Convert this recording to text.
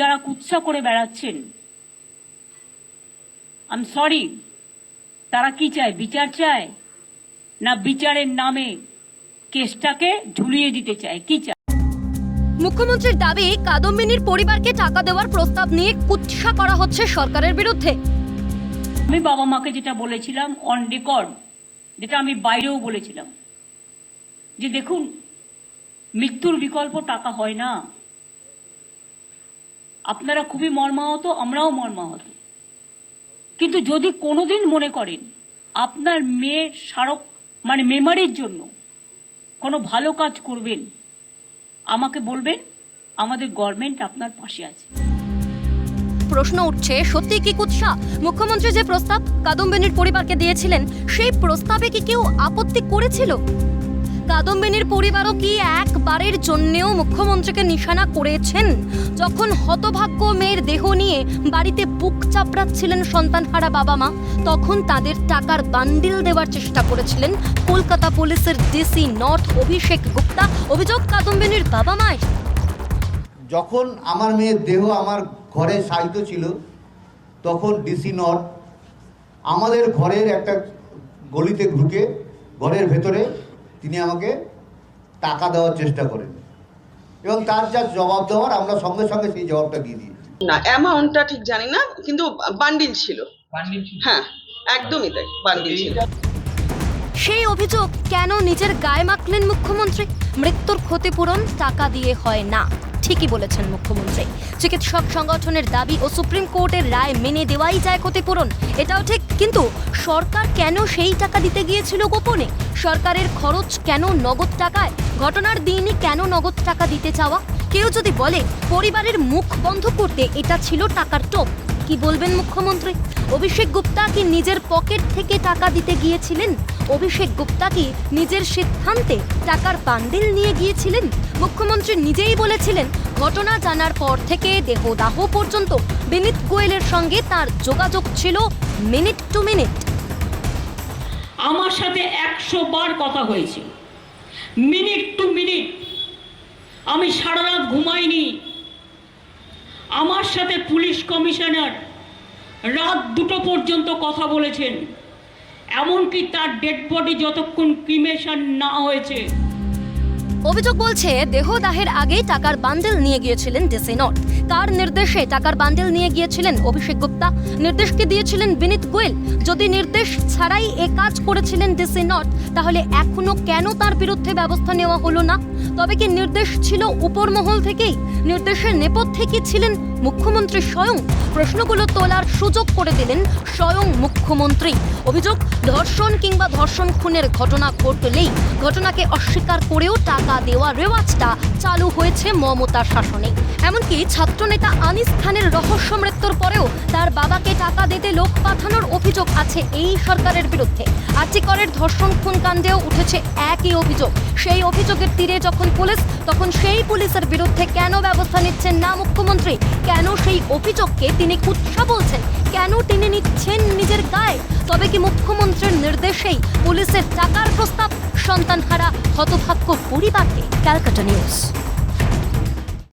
যারা কুৎসা করে বেড়াচ্ছেন আম সরি তারা কি চায়? বিচার চায়? না বিচারের নামে কেসটাকে ঝুলিয়ে দিতে চায়? কি চায়? মুখ্যমন্ত্রীর দাবি কাদম্বিনীর পরিবারকে টাকা দেওয়ার প্রস্তাব নিয়ে কুৎসা করা হচ্ছে সরকারের বিরুদ্ধে। আমি বাবা মাকে যেটা বলেছিলাম অন রেকর্ড যেটা আমি বাইরেও বলেছিলাম যে দেখুন মৃত্যুর বিকল্প টাকা হয় না। আপনারা খুবই মর্মাহত, আমরাও মর্মাহত। কিন্তু যদি কোনোদিন মনে করেন, আপনার মেয়ে স্মারক মানে মেমারির জন্য কোনো ভালো কাজ করবেন, আমাকে বলবেন, আমাদের গভর্নমেন্ট আপনার পাশে আছে। প্রশ্ন উঠছে সত্যি কি কুৎসা? মুখ্যমন্ত্রী যে প্রস্তাব কাদম্বিনীর পরিবারকে দিয়েছিলেন, সেই প্রস্তাবে কি কেউ আপত্তি করেছিল? কাদম্বিনীর পরিবারও কি একবারের জন্যেও মুখ্যমন্ত্রীকে নিশানা করেছেন। যখন হতভাগ্য মেয়ের দেহ নিয়ে বাড়িতে বুক চাপড়াচ্ছিলেন সন্তানহারা বাবা মা তখন তাদের টাকার বান্ডিল দেওয়ার চেষ্টা করেছিলেন কলকাতা পুলিশের ডিসি নর্থ অভিষেক গুপ্তা। অভিযোগ, কাদম্বিনীর বাবা মায়ের যখন আমার মেয়ের দেহ আমার ঘরে সাহিত্য ছিল, তখন ডিসি নর্থ আমাদের ঘরের একটা গলিতে ঢুকে, ঘরের ভেতরে তিনি আমাকে টাকা দেওয়ার চেষ্টা করেন। এবং তার যা জবাব দেওয়ার আমরা সঙ্গে সঙ্গে সেই জবাবটা দিয়ে দিয়েছি না অ্যামাউন্টটা ঠিক জানি না কিন্তু বান্ডিল ছিল। হ্যাঁ একদমই তাই বান্ডিল ছিল। সেই অভিযোগ কেন নিজের গায়ে মাখলেন মুখ্যমন্ত্রী? মৃত্যুর ক্ষতিপূরণ টাকা দিয়ে হয় না। ঠিকই বলেছেন মুখ্যমন্ত্রী। চিকিৎসক সংগঠনের দাবি ও সুপ্রিম কোর্টের রায় মেনে দেওয়াই যায় ক্ষতিপূরণ। এটাও ঠিক, কিন্তু সরকার কেন সেই টাকা দিতে গিয়েছিল গোপনে? সরকারের খরচ কেন নগদ টাকায়? ঘটনার দিনই কেন নগদ টাকা দিতে চাওয়া? কেউ যদি বলে, পরিবারের মুখ বন্ধ করতে এটা ছিল টাকার টোপ। কি বলবেন মুখ্যমন্ত্রী? অভিষেক গুপ্তা কি নিজের পকেট থেকে টাকা দিতে গিয়েছিলেন? অভিষেক গুপ্তা কি নিজের সিদ্ধান্তে টাকার বান্ডিল নিয়ে গিয়েছিলেন? মুখ্যমন্ত্রী নিজেই বলেছিলেন, ঘটনা জানার পর থেকে দেহদাহ পর্যন্ত বিনীত গোয়েলের সঙ্গে তার যোগাযোগ ছিল মিনিট টু মিনিট। আমার সাথে একশো বার কথা হয়েছে। Minute to minute. আমি সারা রাত ঘুমাইনি। আমার সাথে পুলিশ কমিশনার রাত দুটো পর্যন্ত কথা বলেছেন। এমনকি তার ডেড বডি যতক্ষণ ক্রিমেশন না হয়েছে। অভিযোগ বলছে, দেহদাহের আগেই টাকার বান্ডেল নিয়ে গিয়েছিলেন ডিসি নট কার নির্দেশে টাকার বান্ডেল নিয়ে গিয়েছিলেন অভিষেক গুপ্তা। নির্দেশকে দিয়েছিলেন বিনীত গোয়েল। যদি নির্দেশ ছাড়াই এ কাজ করেছিলেন ডিসি নট তাহলে এখনও কেন তার বিরুদ্ধে ব্যবস্থা নেওয়া হলো না? তবে কি নির্দেশ ছিল উপর মহল থেকেই? নির্দেশের নেপথ্যে কি ছিলেন মুখ্যমন্ত্রী স্বয়ং প্রশ্নগুলো তোলার সুযোগ করে দিলেন স্বয়ং মুখ্যমন্ত্রী। অভিযোগ, ধর্ষণ কিংবা ধর্ষণ খুনের ঘটনা ঘটলেই ঘটনাকে অস্বীকার করেও টাকা দেওয়া রেওয়াজটা চালু হয়েছে মমতার শাসনে। এমনকি ছাত্রনেতা আনিস খানের রহস্য মৃত্যুর পরেও তার বাবাকে টাকা দিতে লোক পাঠানোর অভিযোগ আছে এই সরকারের বিরুদ্ধে। আর্টিকরের ধর্ষণ খুন কাণ্ডেও উঠেছে একই অভিযোগ। সেই অভিযোগের তীরে যখন পুলিশ, তখন সেই পুলিশের বিরুদ্ধে কেন ব্যবস্থা নিচ্ছেন না মুখ্যমন্ত্রী? কেন সেই অভিযোগকে তিনি কুৎসা বলছেন? কেন তিনি নিচ্ছেন নিজের গায়ে তবে কি মুখ্যমন্ত্রীর নির্দেশেই পুলিশের টাকার প্রস্তাব সন্তানহারা হতভাগ্য পরিবারকে? Calcutta news.